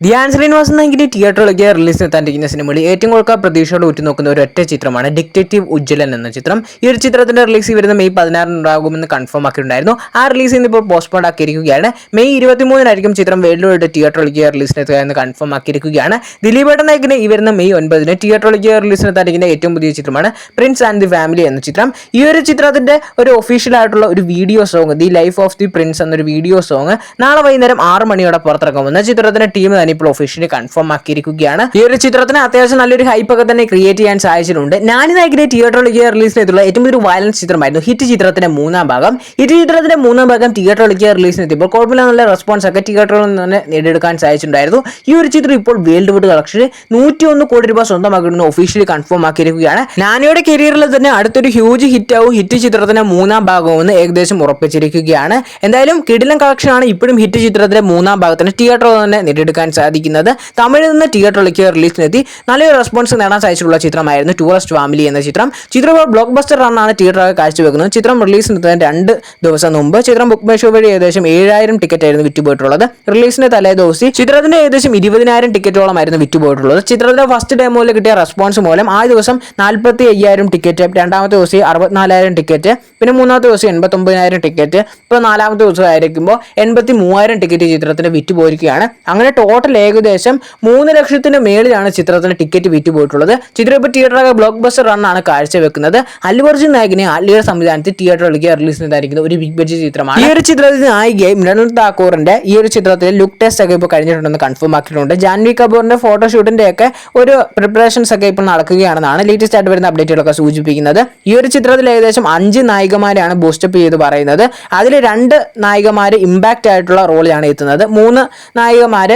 ധ്യാൻ ശ്രീനിവാസൻ നായകിന്റെ തിയേറ്ററിലേക്ക് റിലീസ് എത്താണ്ടിരിക്കുന്ന സിനിമയിൽ ഏറ്റവും കൂടുതൽ പ്രതീക്ഷയോട് ഉറ്റുനോക്കുന്ന ഒരു ഒറ്റ ചിത്രമാണ് ഡിക്റ്റേറ്റീവ് ഉജ്ജ്വലൻ എന്ന ചിത്രം. ഈ ഒരു ചിത്രത്തിന്റെ റിലീസ് വരുന്ന മെയ് പതിനാറിന് ഉണ്ടാകുമെന്ന് കൺഫേം ആക്കിയിട്ടുണ്ടായിരുന്നു. ആ റിലീസ് ഇന്ന് ഇപ്പോൾ പോസ്റ്റ്പോൺ ആക്കിയിരിക്കുകയാണ്. മെയ് ഇരുപത്തിമൂന്നിനായിരിക്കും ചിത്രം വേൾഡ് തിയേറ്ററിലേക്ക് റിലീസിനെത്തുക എന്ന് കൺഫേം ആക്കിയിരിക്കുകയാണ്. ദിലീപ് നായകിന് ഈ വരുന്ന മെയ് ഒൻപതിന് തിയേറ്ററിലേക്ക് റിലീസിനെത്താണ്ടിരിക്കുന്ന ഏറ്റവും പുതിയ ചിത്രമാണ് പ്രിൻസ് ആൻഡ് ദി ഫാമിലി എന്ന ചിത്രം. ഈ ഒരു ചിത്രത്തിന്റെ ഒരു ഒഫീഷ്യൽ ആയിട്ടുള്ള ഒരു video song the life of the prince എന്നൊരു വീഡിയോ സോങ് നാളെ വൈകുന്നേരം ആറ് മണിയോടെ പുറത്തിറങ്ങുമെന്ന് ചിത്രത്തിന്റെ ടീം ഇപ്പോൾ ഒഫീഷ്യലി കൺഫേം ആക്കിയിരിക്കുകയാണ്. ഈ ഒരു ചിത്രത്തിന് അത്യാവശ്യം നല്ലൊരു ഹൈപ്പ് ഒക്കെ തന്നെ ക്രിയേറ്റ് ചെയ്യാൻ സാധിച്ചിട്ടുണ്ട്. നാനി നായകിന്റെ തിയേറ്ററിലേക്ക് ചെയ്തിട്ടുള്ള ഏറ്റവും ഒരു വയലൻസ് ചിത്രമായിരുന്നു ഹിറ്റ് ചിത്രത്തിന്റെ മൂന്നാം ഭാഗം. ഹിറ്റ് ചിത്രത്തിന്റെ മൂന്നാം ഭാഗം തിയേറ്ററിലേക്ക് റിലീസ് എത്തിയപ്പോൾ കുഴപ്പമില്ല നല്ല റെസ്പോൺസ് ഒക്കെ തിയേറ്ററിൽ നിന്ന് തന്നെ നേടിയെടുക്കാൻ സാധിച്ചിട്ടുണ്ടായിരുന്നു. ഈ ഒരു ചിത്രം ഇപ്പോൾ വേൾഡ് വൈഡ് കളക്ഷൻ നൂറ്റി ഒന്ന് കോടി രൂപ സ്വന്തമാക്കിയിരുന്നു ഒഫീഷ്യലി കൺഫേം ആക്കിയിരിക്കുകയാണ്. നാനിയുടെ കരിയറിൽ തന്നെ അടുത്തൊരു ഹ്യൂജ് ഹിറ്റ് ആവും. ഹിറ്റ് ചിത്രത്തിന്റെ മൂന്നാം ഭാഗമെന്ന് ഏകദേശം ഉറപ്പിച്ചിരിക്കുകയാണ്. എന്തായാലും കിടിലം കളക്ഷൻ ആണ് ഇപ്പോഴും ഹിറ്റ് ചിത്രത്തിന്റെ മൂന്നാം ഭാഗത്തിന് തിയേറ്ററിൽ തന്നെ നേടിയെടുക്കാൻ സാധിക്കുന്നത് തമിഴിൽ നിന്ന് തിയേറ്ററിലേക്ക് റിലീസിനെത്തി. നല്ലൊരു റെസ്പോൺസ് നേടാൻ സാധിച്ചിട്ടുള്ള ചിത്രമായിരുന്നു ടൂറിസ്റ്റ് ഫാമിലി എന്ന ചിത്രം. ചിത്രം ഇപ്പോൾ ബ്ലോക്ക് ബസ്റ്റർ റണ്ണാണ് തിയേറ്ററിൽ കാഴ്ചവെക്കുന്നത്. ചിത്രം റിലീസിന് രണ്ട് ദിവസം മുമ്പ് ചിത്രം ബുക്ക് മൈ ഷോ വഴി ഏകദേശം ഏഴായിരം ടിക്കറ്റ് ആയിരുന്നു വിറ്റുപോയിട്ടുള്ളത്. റിലീസിന്റെ തലേ ദിവസം ചിത്രത്തിന്റെ ഏകദേശം ഇരുപതിനായിരം ടിക്കറ്റോളമായിരുന്നു വിറ്റുപോയിട്ടുള്ളത്. ചിത്രത്തിന്റെ ഫസ്റ്റ് ഡേ ഡെമോയിൽ കിട്ടിയ റെസ്പോൺസ് മൂലം ആ ദിവസം നാൽപ്പത്തി അയ്യായിരം ടിക്കറ്റ് രണ്ടാമത്തെ ദിവസം അറുപത്തിനാലായിരം ടിക്കറ്റ് പിന്നെ മൂന്നാമത്തെ ദിവസം എൺപത്തൊമ്പതിനായിരം ടിക്കറ്റ് ഇപ്പോൾ നാലാമത്തെ ദിവസം ആയിരിക്കുമ്പോൾ എൺപത്തി മൂവായിരം ടിക്കറ്റ് ചിത്രത്തിന് വിറ്റ് പോയിരിക്കുകയാണ് അങ്ങനെ ടോട്ടൽ ഏകദേശം മൂന്ന് ലക്ഷത്തിന് മേളിലാണ് ചിത്രത്തിന് ടിക്കറ്റ് വിറ്റ് പോയിട്ടുള്ളത് ചിത്രം ഇപ്പോൾ ബ്ലോക്ക് ബസ്റ്റർ റണ്ണാണ് കാഴ്ചവെക്കുന്നത്. അല്ലു അർജുൻ നായകിനെ അല്ലിയുടെ സംവിധാനത്തിൽ തിയേറ്ററിലേക്ക് റിലീസ് ചെയ്തായിരിക്കുന്ന ഒരു ബിഗ് ബഡ്ജറ്റ് ചിത്രമാണ്. ഈ ഒരു ചിത്രത്തിൽ നായികയെ മൃണൽ താക്കൂറിന്റെ ഈ ഒരു ചിത്രത്തിൽ ലുക്ക് ടെസ്റ്റ് ഒക്കെ ഇപ്പോൾ കഴിഞ്ഞിട്ടുണ്ടെന്ന് കൺഫേം ആക്കിയിട്ടുണ്ട്. ജാൻവി കപൂറിന്റെ ഫോട്ടോഷൂട്ടിന്റെ ഒക്കെ ഒരു പ്രിപ്പറേഷൻസ് ഒക്കെ ഇപ്പോൾ നടക്കുകയാണെന്നാണ് ലേറ്റസ്റ്റ് ആയിട്ട് വരുന്ന അപ്ഡേറ്റുകളൊക്കെ സൂചിപ്പിക്കുന്നത്. ഈ ഒരു ചിത്രത്തിൽ ഏകദേശം അഞ്ച് നായികമാരെയാണ് ബൂസ്റ്റപ്പ് ചെയ്ത് പറയുന്നത്. അതിൽ രണ്ട് നായികമാർ ഇമ്പാക്റ്റ് ആയിട്ടുള്ള റോളിലാണ് എത്തുന്നത്. മൂന്ന് നായികമാർ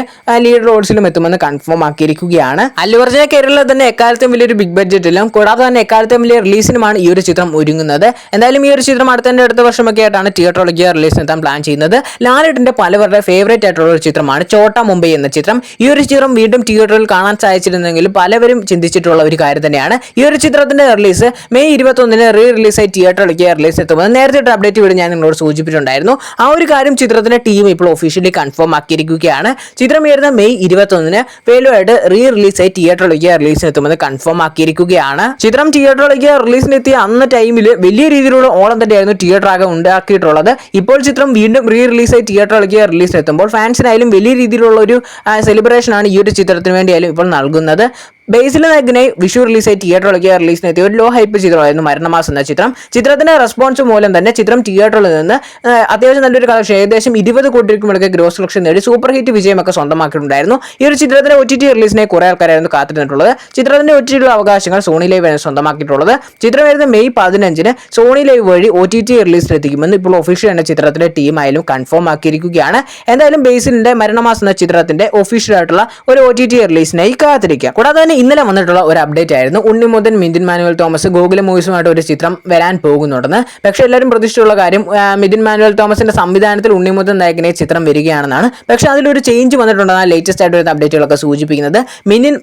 ലീഡ് റോൾസിലും എത്തുമെന്ന് കൺഫേം ആക്കിയിരിക്കുകയാണ്. അല്ലുവർജന കേരളത്തിൽ തന്നെ എക്കാലത്തും വലിയൊരു ബിഗ് ബഡ്ജറ്റിലും കൂടാതെ തന്നെ എക്കാലത്തും വലിയ റിലീസിനുമാണ് ഈ ഒരു ചിത്രം ഒരുങ്ങുന്നത്. എന്തായാലും ഈ ഒരു ചിത്രം അടുത്തതിന്റെ അടുത്ത വർഷമൊക്കെ ആയിട്ടാണ് തിയേറ്ററിലേക്ക് റിലീസ് എത്താൻ പ്ലാൻ ചെയ്യുന്നത്. ലാലിട്ടിന്റെ പലവരുടെ ഫേവറേറ്റ് ആയിട്ടുള്ള ഒരു ചിത്രമാണ് ചോട്ട മുംബൈ എന്ന ചിത്രം. ഈ ഒരു ചിത്രം വീണ്ടും തിയേറ്ററിൽ കാണാൻ സാധിച്ചിരുന്നെങ്കിലും പലവരും ചിന്തിച്ചിട്ടുള്ള ഒരു കാര്യം തന്നെയാണ്. ഈ ഒരു ചിത്രത്തിന്റെ റിലീസ് മെയ് ഇരുപത്തൊന്നിന് റീ റിലീസായി തിയേറ്ററിലേക്ക് റിലീസ് എത്തുമെന്ന് നേരത്തെ ഒരു അപ്ഡേറ്റ് വീട് ഞാൻ നിങ്ങളോട് സൂചിപ്പിച്ചിട്ടുണ്ടായിരുന്നു. ആ ഒരു കാര്യം ചിത്രത്തിന്റെ ടീം ഇപ്പോൾ ഒഫീഷ്യലി കൺഫേം ആക്കിയിരിക്കുകയാണ്. ചിത്രം വരുന്ന മെയ് ഇരുപത്തൊന്നിന് വേലുമായിട്ട് റീ റിലീസായി തിയേറ്ററിലേക്ക് റിലീസിന് എത്തുമെന്ന് കൺഫേം ആക്കിയിരിക്കുകയാണ്. ചിത്രം തിയേറ്ററിലേക്ക് റിലീസിന് എത്തിയ അന്ന് ടൈമിൽ വലിയ രീതിയിലുള്ള ഓളം തന്നെയായിരുന്നു തിയേറ്റർ ആകെ ഉണ്ടാക്കിയിട്ടുള്ളത്. ഇപ്പോൾ ചിത്രം വീണ്ടും റീ റിലീസായി തിയേറ്ററിലേക്ക് റിലീസ് എത്തുമ്പോൾ ഫാൻസിനായാലും വലിയ രീതിയിലുള്ള ഒരു സെലിബ്രേഷൻ ആണ് ഈ ഒരു ചിത്രത്തിന് വേണ്ടിയായാലും ഇപ്പോൾ നൽകുന്നത്. ബേസിൽ നായകനെ വിഷു റിലീസായി തിയേറ്ററിലേക്ക് റിലീസിന് എത്തിയ ഒരു ലോ ഹൈപ്പ് ചിത്രമായിരുന്നു മരണമാസം എന്ന ചിത്രം. ചിത്രത്തിന്റെ റെസ്പോൺസ് മൂലം തന്നെ ചിത്രം തിയേറ്ററിൽ നിന്ന് അത്യാവശ്യം നല്ലൊരു കളക്ഷൻ ഏകദേശം ഇരുപത് കോടി രൂപയ്ക്ക് ഗ്രോസ് കളക്ഷൻ നേടി. സൂപ്പർ ഹിറ്റ് വിജയമൊക്കെ സ്വന്തമാക്കിയിട്ടുണ്ടായിരുന്നു. ഈ ഒരു ചിത്രത്തിന്റെ ഒ ടി ടി റിലീസിനെ കുറെ ആൾക്കാരായിരുന്നു കാത്തിരുന്നിട്ടുള്ളത്. ചിത്രത്തിന്റെ ഒ ടി ടിയുടെ അവകാശങ്ങൾ സോണി ലൈവ് സ്വന്തമാക്കിയിട്ടുള്ളത്. ചിത്രം വരുന്ന മെയ് പതിനഞ്ചിന് സോണി ലൈവ് വഴി ഒ ടി ടി റിലീസിലെത്തിക്കുമെന്ന് ഇപ്പോൾ ഒഫീഷ്യൽ എന്ന ചിത്രത്തിന്റെ ടീം ആയാലും കൺഫേം ആക്കിയിരിക്കുകയാണ്. എന്തായാലും ബേസിലിന്റെ മരണമാസം എന്ന ചിത്രത്തിന്റെ ഒഫീഷ്യൽ ആയിട്ടുള്ള ഒരു ഒ ടി ടി റിലീസിനായി കാത്തിരിക്കുക. കൂടാതെ തന്നെ ഇന്നലെ വന്നിട്ടുള്ള ഒരു അപ്ഡേറ്റ് ആയിരുന്നു. ഉണ്ണിമുതൻ മിഥുൻ മാനുവൽ തോമസ് ഗോകുല മൂവീസുമായിട്ട് ഒരു ചിത്രം വരാൻ പോകുന്നുണ്ടെന്ന്. പക്ഷേ എല്ലാവരും പ്രതീക്ഷിച്ചുള്ള കാര്യം മിഥുൻ മാനുവൽ തോമസിന്റെ സംവിധാനത്തിൽ ഉണ്ണിമുതൻ നായകനെ ചിത്രം വരികയാണെന്നാണ്. പക്ഷേ അതിലൊരു ചേഞ്ച് വന്നിട്ടുണ്ടെന്നാണ് ലേറ്റസ്റ്റ് ആയിട്ട് ഒരു അപ്ഡേറ്റുകളൊക്കെ സൂചിപ്പിക്കുന്നത്. മിനിൻ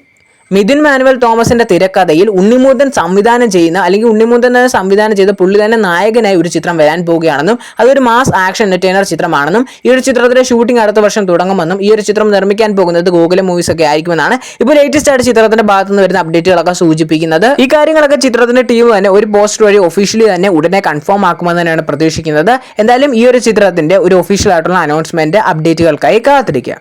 മിഥുൻ മാനുവൽ തോമസിന്റെ തിരക്കഥയിൽ ഉണ്ണിമൂതൻ സംവിധാനം ചെയ്യുന്ന അല്ലെങ്കിൽ ഉണ്ണിമൂതൻ തന്നെ സംവിധാനം ചെയ്ത പുള്ളി തന്നെ നായകനായി ഒരു ചിത്രം വരാൻ പോവുകയാണെന്നും അതൊരു മാസ് ആക്ഷൻ എന്റർടൈനർ ചിത്രമാണെന്നും ഈ ഒരു ചിത്രത്തിന്റെ ഷൂട്ടിംഗ് അടുത്ത വർഷം തുടങ്ങുമെന്നും ഈ ഒരു ചിത്രം നിർമ്മിക്കാൻ പോകുന്നത് ഗോകുലം മൂവീസ് ഒക്കെ ആയിരിക്കുമെന്നാണ് ഇപ്പോൾ ലേറ്റസ്റ്റ് ആയിട്ട് ചിത്രത്തിന്റെ ഭാഗത്തുനിന്ന് വരുന്ന അപ്ഡേറ്റുകളൊക്കെ സൂചിപ്പിക്കുന്നത്. ഈ കാര്യങ്ങളൊക്കെ ചിത്രത്തിന്റെ ടീം തന്നെ ഒരു പോസ്റ്റർ വഴി ഒഫീഷ്യലി തന്നെ ഉടനെ കൺഫേം ആക്കുമെന്ന് തന്നെയാണ് പ്രതീക്ഷിക്കുന്നത്. എന്തായാലും ഈ ഒരു ചിത്രത്തിന്റെ ഒരു ഒഫീഷ്യൽ ആയിട്ടുള്ള അനൗൺസ്മെന്റ് അപ്ഡേറ്റുകൾക്കായി കാത്തിരിക്കുക.